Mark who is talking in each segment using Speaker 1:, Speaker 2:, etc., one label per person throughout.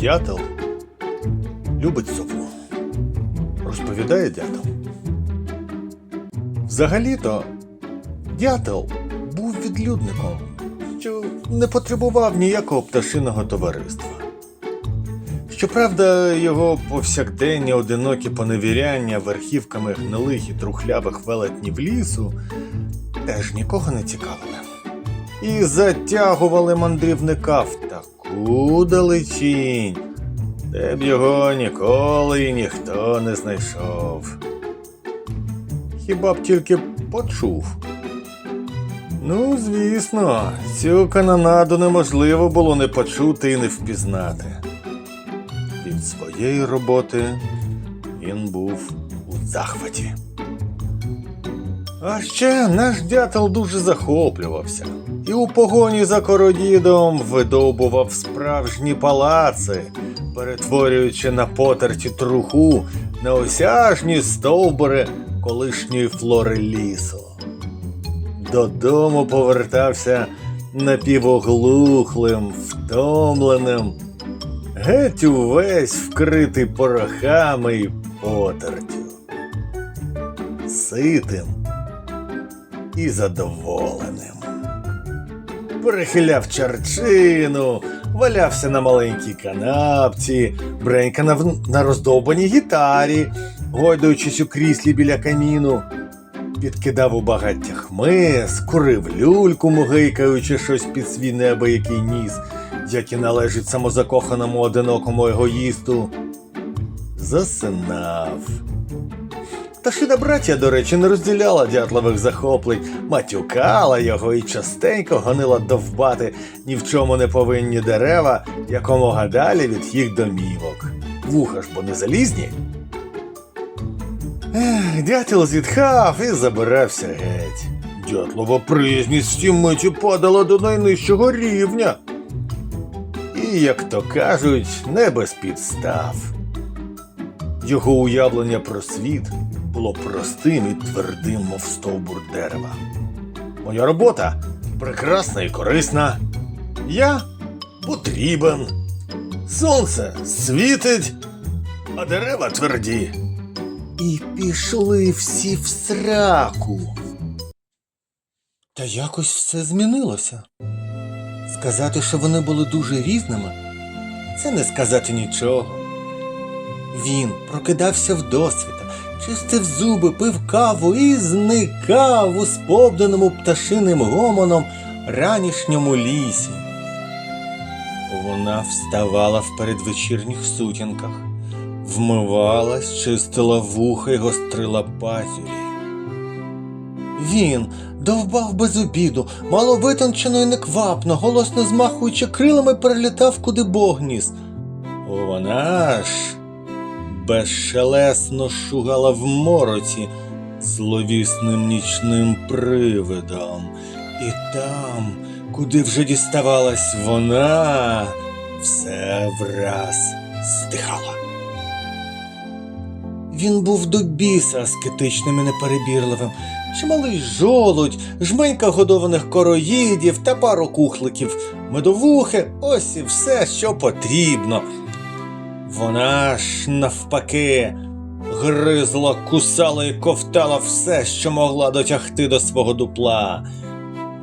Speaker 1: Дятел любить сову. Розповідає дятел. Взагалі-то дятел був відлюдником, що не потребував ніякого пташиного товариства. Щоправда, його повсякденні одинокі поневіряння верхівками гнилих і трухлявих велетнів лісу теж нікого не цікавили. І затягували мандрівника в таку далечінь, де б його ніколи і ніхто не знайшов. Хіба б тільки почув. Ну, звісно, цю канонаду неможливо було не почути і не впізнати. Від своєї роботи він був у захваті. А ще наш дятел дуже захоплювався і у погоні за кородідом видовбував справжні палаци, перетворюючи на потерті труху неосяжні стовбури колишньої флори лісу. Додому повертався напівоглухлим, втомленим, геть увесь вкритий порохами й потертю, ситим і задоволеним. Перехиляв чарчину, валявся на маленькій канапці, бренькав на роздовбаній гітарі, гойдаючись у кріслі біля каміну, підкидав у багаття хмиз, курив люльку, мугикаючи щось під свій неабиякий ніс, як і належить самозакоханому одинокому егоїсту. Засинав. Пташина браття, до речі, не розділяла дятлових захоплень, матюкала його і частенько гонила довбати ні в чому не повинні дерева якомога далі від їх домівок. Вуха ж бо не залізні. Ех, дятел зітхав і забирався геть. Дятлова приязність з тім миті падала до найнижчого рівня. І, як то кажуть, не без підстав. Його уявлення про світ було простим і твердим, мов стовбур дерева. Моя робота прекрасна і корисна. Я потрібен. Сонце світить, а дерева тверді. І пішли всі в сраку. Та якось все змінилося. Сказати, що вони були дуже різними, це не сказати нічого. Він прокидався вдосвіта, чистив зуби, пив каву і зникав у сповненому пташиним гомоном ранішньому лісі. Вона вставала в передвечірніх сутінках, вмивалась, чистила вуха й гострила пазюрі. Він довбав без обіду, мало витончено і неквапно, голосно змахуючи крилами, перелітав куди Бог ніс. Вона ж безшелесно шугала в мороці зловісним нічним привидом. І там, куди вже діставалась вона, все враз стихало. Він був до біса аскетичним і неперебірливим. Чималий жолудь, жменька годованих короїдів та пару кухликів, медовухи, ось і все, що потрібно. Вона ж, навпаки, гризла, кусала і ковтала все, що могла дотягти до свого дупла.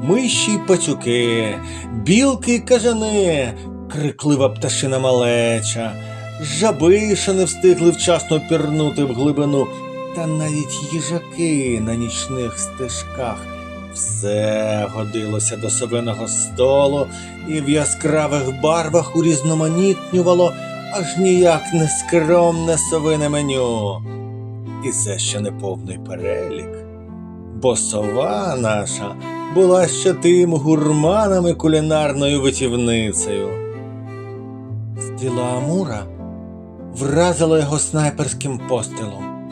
Speaker 1: Миші й пацюки, білки й кажани, криклива пташина малеча, жаби, що не встигли вчасно пірнути в глибину, та навіть їжаки на нічних стежках. Все годилося до совиного столу і в яскравих барвах урізноманітнювало аж ніяк не скромне совине меню. І це ще не повний перелік. Бо сова наша була ще тим гурманом і кулінарною витівницею. Стріла Амура вразила його снайперським пострілом.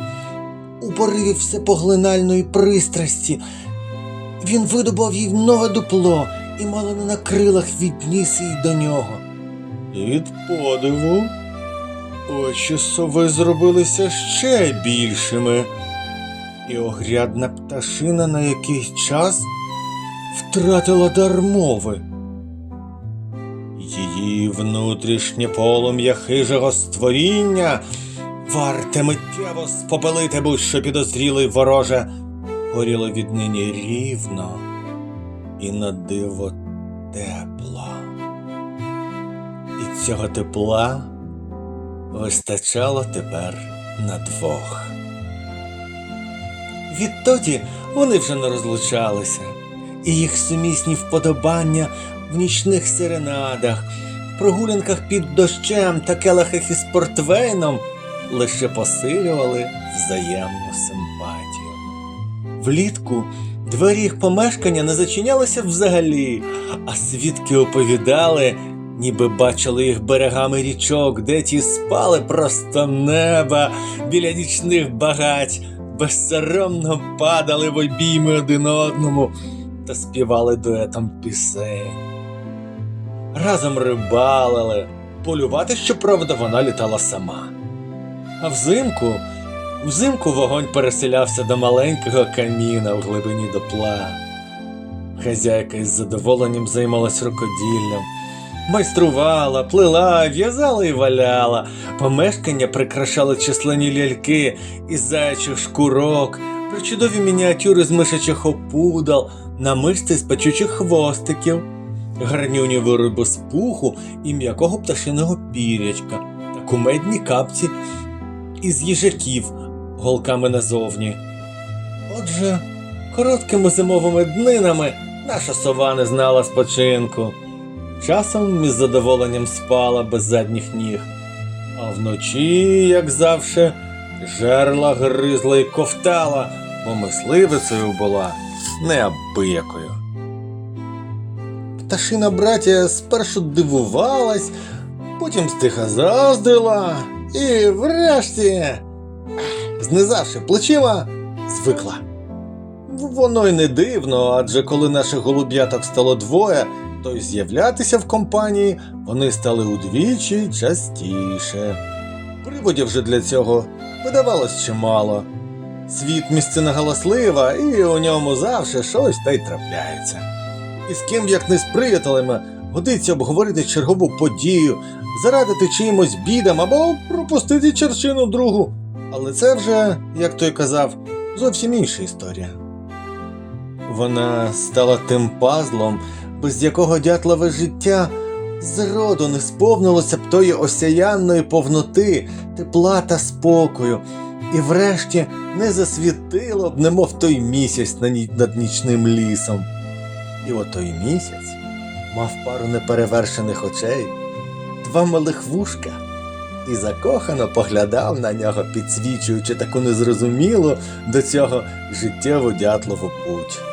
Speaker 1: У пориві всепоглинальної пристрасті він видобав їй нове дупло і мало не на крилах відніс її до нього. Від подиву очі сови зробилися ще більшими, і огрядна пташина на якийсь час втратила дар мови. Її внутрішнє полум'я хижого створіння варте миттєво спопелити будь-що підозрілий вороже, горіло віднині рівно і на диво тепло. І цього тепла вистачало тепер на двох. Відтоді вони вже не розлучалися, і їх сумісні вподобання в нічних серенадах, прогулянках під дощем та келахах із портвейном лише посилювали взаємну симпатію. Влітку двері їх помешкання не зачинялися взагалі, а свідки оповідали, ніби бачили їх берегами річок, де ті спали просто неба біля нічних багать, безсоромно падали в обійми один одному та співали дуетом пісень. Разом рибалили, полювати, щоправда, вона літала сама. А взимку, взимку вогонь переселявся до маленького каміна в глибині дупла. Хазяйка із задоволенням займалась рукоділлям, майструвала, плела, в'язала і валяла. Помешкання прикрашали численні ляльки із зайчих шкурок, причудові мініатюри з мишачих опудал, намисти з печучих хвостиків, гарнюні вироби з пуху і м'якого пташиного пірячка та кумедні капці із їжаків голками назовні. Отже, короткими зимовими днинами наша сова не знала спочинку. Часом із задоволенням спала без задніх ніг, а вночі, як завше, жерла гризла і ковтала, бо мисливицею була неабиякою. Пташина братія спершу дивувалась, потім стиха заздрила і врешті, знизавши плечима, звикла. Воно й не дивно, адже коли наших голуб'яток стало двоє, то й з'являтися в компанії вони стали удвічі частіше. Приводів же для цього видавалось чимало. Світ місцина галаслива, і у ньому завжди щось та й трапляється. І з ким, як не з приятелями, годиться обговорити чергову подію, зарадити чимось бідам або пропустити черчину другу. Але це вже, як той казав, зовсім інша історія. Вона стала тим пазлом, без якого дятлове життя зроду не сповнилося б тої осяянної повноти, тепла та спокою, і врешті не засвітило б, немов той місяць над нічним лісом. І от той місяць мав пару неперевершених очей, два малих вушка, і закохано поглядав на нього, підсвічуючи таку незрозумілу до цього життєву дятлову путь.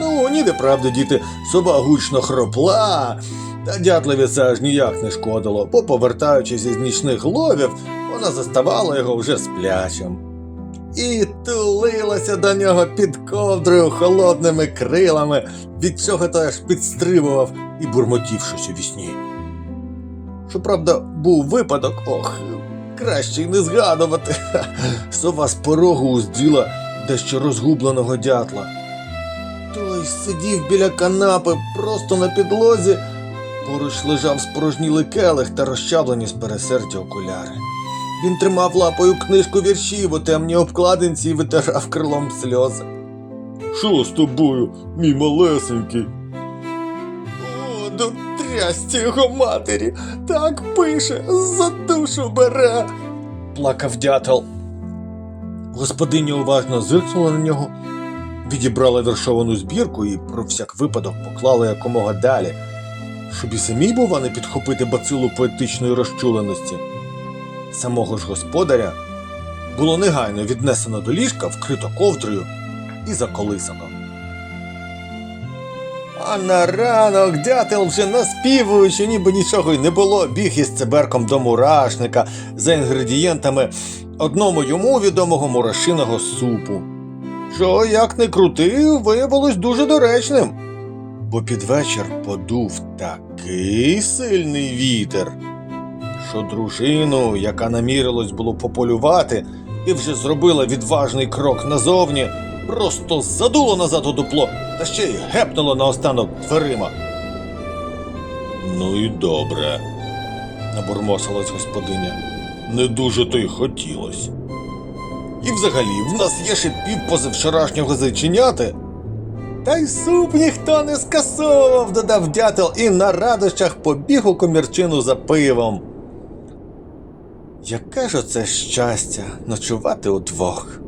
Speaker 1: Ну, ніде правда, діти, сова гучно хропла, та дятлові це аж ніяк не шкодило, бо, повертаючись із нічних ловів, вона заставала його вже сплячим. І тулилася до нього під ковдрою холодними крилами, від чого той аж підстрибував і бурмотів щось у вісні. Щоправда, був випадок, ох, краще й не згадувати. Сова з порогу уздріла дещо розгубленого дятла. Той сидів біля канапи просто на підлозі, поруч лежав спорожнілий келих та розчаблені з пересердя окуляри. Він тримав лапою книжку віршів у темній обкладинці і витирав крилом сльози. Що з тобою, мій малесенький? О, до трясті його матері, так пише, за душу бере. плакав дятел. Господиня уважно зиркнула на нього, відібрала вершовану збірку і про всяк випадок поклала якомога далі, щоб і самій, бува, не підхопити бацилу поетичної розчуленості. Самого ж господаря було негайно віднесено до ліжка, вкрито ковдрою і заколисано. А на ранок дятел вже наспівуючи, ніби нічого й не було, біг із циберком до мурашника за інгредієнтами одному йому відомого мурашиного супу. Що, як не крути, виявилось дуже доречним. Бо під вечір подув такий сильний вітер, що дружину, яка намірилась було пополювати, і вже зробила відважний крок назовні, просто задуло назад у дупло та ще й гепнуло наостанок дверима. Ну і добре, набурмосилась господиня. Не дуже то й хотілось. І взагалі, в нас є ще пів позавчорашнього зайченяти. Та й суп ніхто не скасовував, додав дятел і на радощах побіг у комірчину за пивом. Яке ж оце щастя ночувати удвох.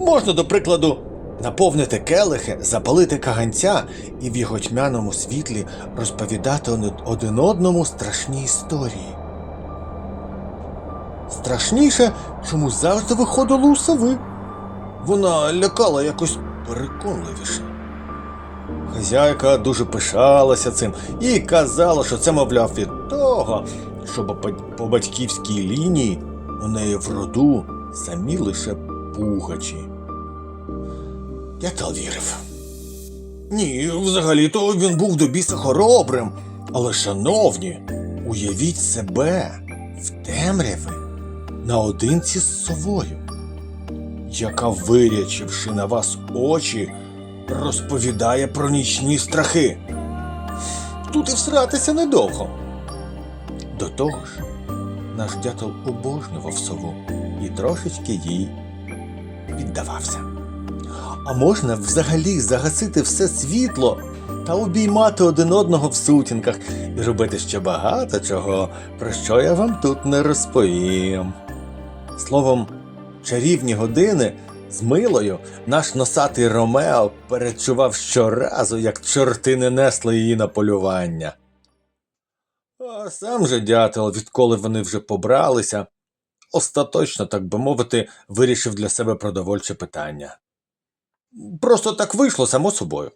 Speaker 1: Можна, до прикладу, наповнити келихи, запалити каганця і в його тьмяному світлі розповідати один- одному страшні історії. Страшніше чомусь завжди виходило у сови. Вона лякала якось переконливіше. Хазяйка дуже пишалася цим і казала, що це, мовляв, від того, що по- по батьківській лінії у неї в роду самі лише пугачі. Я та вірив. Ні, взагалі-то він був до біса хоробрим, але, шановні, уявіть себе в темряви наодинці з совою, яка, вирячивши на вас очі, розповідає про нічні страхи. Тут і всратися недовго. До того ж, наш дятел обожнював сову і трошечки їй піддавався. А можна взагалі загасити все світло та обіймати один одного в сутінках і робити ще багато чого, про що я вам тут не розповім. Словом, чарівні години з милою наш носатий Ромео перечував щоразу, як чорти не несли її на полювання. А сам же дятел, відколи вони вже побралися, остаточно, так би мовити, вирішив для себе продовольче питання. Просто так вийшло само собою.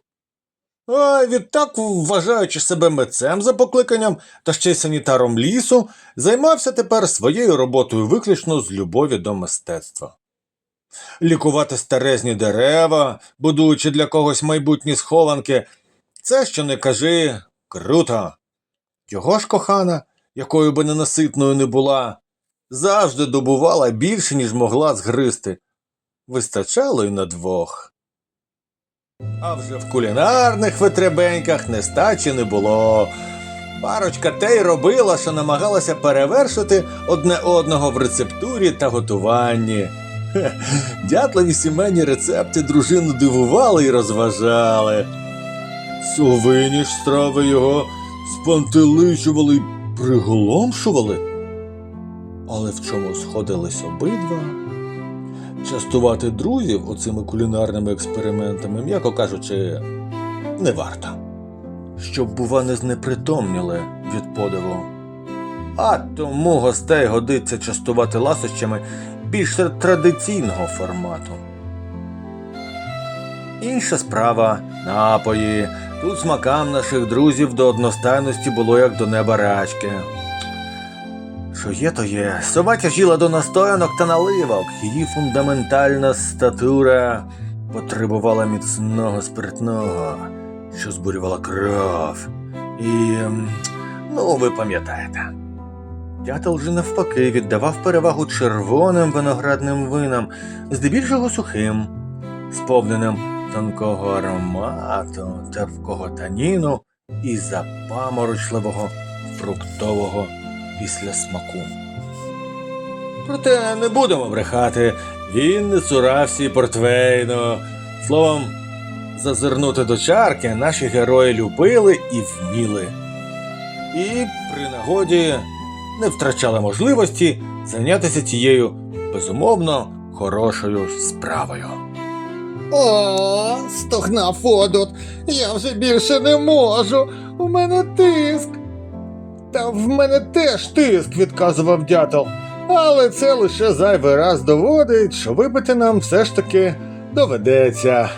Speaker 1: А відтак, вважаючи себе митцем за покликанням та ще й санітаром лісу, займався тепер своєю роботою виключно з любові до мистецтва. Лікувати старезні дерева, будуючи для когось майбутні схованки, це, що не кажи, круто. Його ж кохана, якою би ненаситною не була, завжди добувала більше, ніж могла згризти. Вистачало й на двох. А вже в кулінарних витребеньках нестачі не було. Парочка те й робила, що намагалася перевершити одне одного в рецептурі та готуванні. Хе, Дятливі сімейні рецепти дружину дивували і розважали. Совині ж страви його спантеличували й приголомшували. Але в чому сходились обидва? Частувати друзів оцими кулінарними експериментами, м'яко кажучи, не варто. Щоб, бува, не знепритомніли від подиву. А тому гостей годиться частувати ласощами більш традиційного формату. Інша справа напої. Тут смакам наших друзів до одностайності було як до неба рачки. Що є, то є. Сова тяжіла до настоянок та наливок. Її фундаментальна статура потребувала міцного спиртного, що збурювала кров. І. ну, ви пам'ятаєте. Дятел же навпаки віддавав перевагу червоним виноградним винам, здебільшого сухим, сповненим тонкого аромату, терпкого таніну і запаморочливого фруктового після смаку. Проте не будемо брехати, він не цурався і портвейну. Словом, зазирнути до чарки наші герої любили і вміли. І при нагоді не втрачали можливості зайнятися цією безумовно хорошою справою.
Speaker 2: О, стогнав Фодот. Я вже більше не можу. У мене тиск. Та в мене теж тиск, відказував дятел. Але це лише зайвий раз доводить, що випити нам все ж таки доведеться.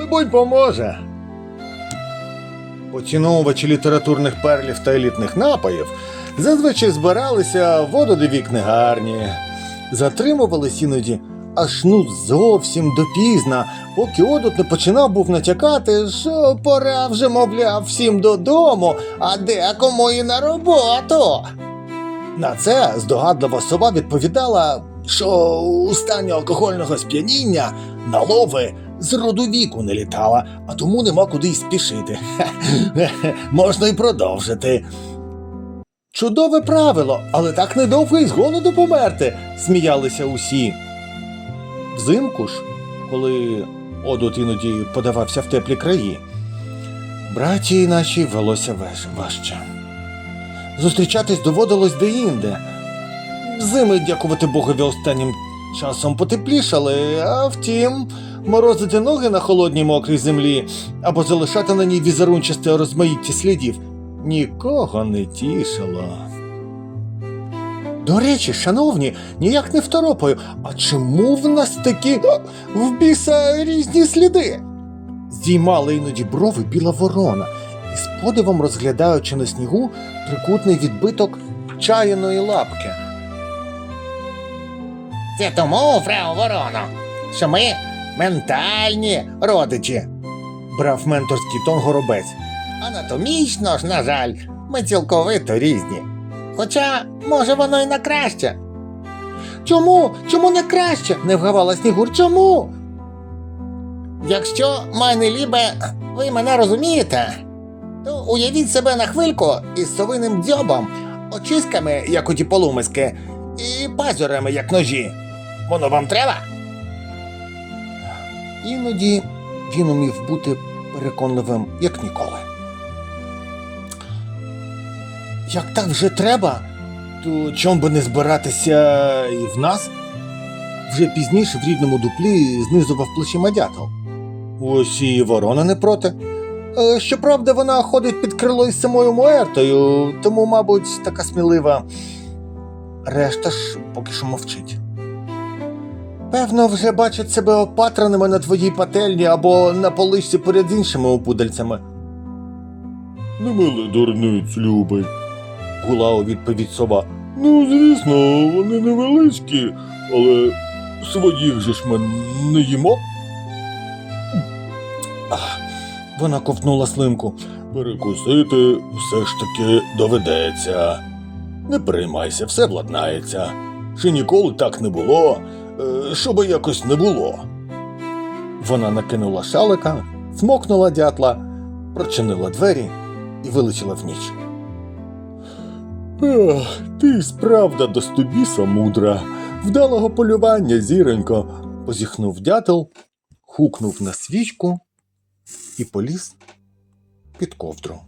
Speaker 2: Либонь поможе. Поціновувачі літературних перлів та елітних напоїв зазвичай збиралися в вододиві книгарні, затримувались іноді аж ну зовсім допізна, поки Одут не починав був натякати, що пора вже, мовляв, всім додому, а декому і на роботу. На це здогадлива сова відповідала, що у стані алкогольного сп'яніння налови з роду віку не літала, а тому нема куди й спішити. Можна й продовжити. Чудове правило, але так недовго і з голоду померти, сміялися усі. Взимку ж, коли Одут іноді подавався в теплі краї, братії наші велося важче. Зустрічатись доводилось деінде. Зими, дякувати Богові, останнім часом потеплішали, а втім, морозити ноги на холодній мокрій землі або залишати на ній візерунчасте розмаїття слідів нікого не тішило. До речі, шановні, ніяк не второпаю, а чому в нас такі в біса різні сліди? Здіймала іноді брови біла ворона, і з подивом розглядаючи на снігу трикутний відбиток чаяної лапки.
Speaker 3: Це тому, фрау Вороно, що ми ментальні родичі.
Speaker 2: Брав менторський тон горобець.
Speaker 3: Анатомічно ж, на жаль, ми цілковито різні. Хоча, може, воно й на краще.
Speaker 2: Чому? Чому не краще? не вгавала Снігур. Чому?
Speaker 3: Якщо, майне лібе, ви мене розумієте, то уявіть себе на хвильку із совиним дзьобом, очиськами, як у ті полумиски, і пазурами, як ножі. Воно вам треба?
Speaker 2: Іноді він умів бути переконливим, як ніколи. Як так вже треба, то чом би не збиратися і в нас? Вже пізніше в рідному дуплі знизував плечима дятел. Ось і ворона не проти. Е, Щоправда, вона ходить під крило із самою Муертою, тому, мабуть, така смілива. Решта ж поки що мовчить. Певно, вже бачать себе опатраними на твоїй пательні або на поличці поряд іншими опудальцями. Не мили дурниць, любий, гула у відповідь сова. Ну, звісно, вони невеличкі, але своїх же ж ми не їмо. Вона ковтнула слинку. Перекусити все ж таки доведеться. Не переймайся, все владнається. Ще ніколи так не було, е, щоби якось не було. Вона накинула шалика, смокнула дятла, прочинила двері і вилетіла в ніч. Ех, ти справда достобіса мудра, вдалого полювання, зіронько, позіхнув дятел, хукнув на свічку і поліз під ковдру.